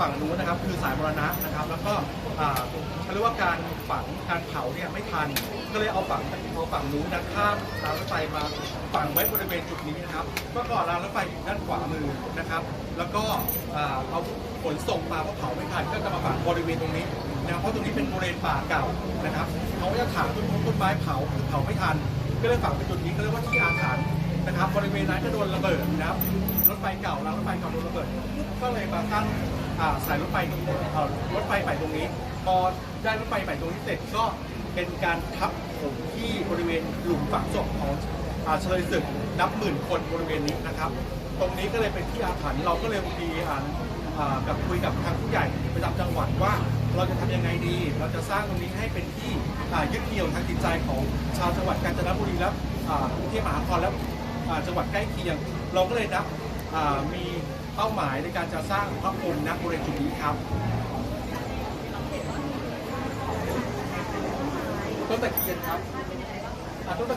ฝั่งนู้นนะครับคือสายมรณะนะครับ แล้วก็เขาเรียกว่าการฝังการเผาเนี่ยไม่ทัน ก็เลยเอาฝั่งเอาฝั่งนู้นนะข้ามรางรถไฟมาฝังไว้บริเวณจุดนี้นะครับเมื่อก่อนรางรถไฟอยู่ด้านขวามือนะครับ แล้วก็เอาขนส่งมาเพราะเผาไม่ทันก็จะมาฝังบริเวณตรงนี้นะเพราะตรงนี้เป็นบริเวณป่าเก่านะครับเขาจะถางต้นมงต้นไม้เผาคือเผาไม่ทัน ก็เลยฝังไปจุดนี้ก็เรียกว่าที่อาถรรพ์นะครับ บริเวณนั้นก็โดนระเบิดนะครับรถไฟเก่ารางรถไฟเก่าโดนระเบิดก็เลยมาตั้ง อ่าสายรถไฟตรงนี้เอ่อรถไฟไปตรงนี้ พอได้รถไฟไปตรงนี้เสร็จก็เป็นการทับถมที่บริเวณหลุมฝังศพของอ่าเฉลยศึกนับหมื่นคนบริเวณนี้นะครับ ตรงนี้ก็เลยเป็นที่อาถรรพ์เราก็เลยมีอ่าอ่ากับคุยกับทางผู้ใหญ่ประจำจังหวัดว่าเราจะทำยังไงดี เราจะสร้างตรงนี้ให้เป็นที่อ่ายึดเหนี่ยวทางจิตใจของชาวจังหวัดกาญจนบุรีและอ่ากรุงเทพมหานครและอ่าจังหวัดใกล้เคียง เราก็เลยนับอ่ามี เป้าหมายในการจะสร้างพระพรหมณบริเวณจุดนี้ครับต้นตะเคียนครับต้นตะ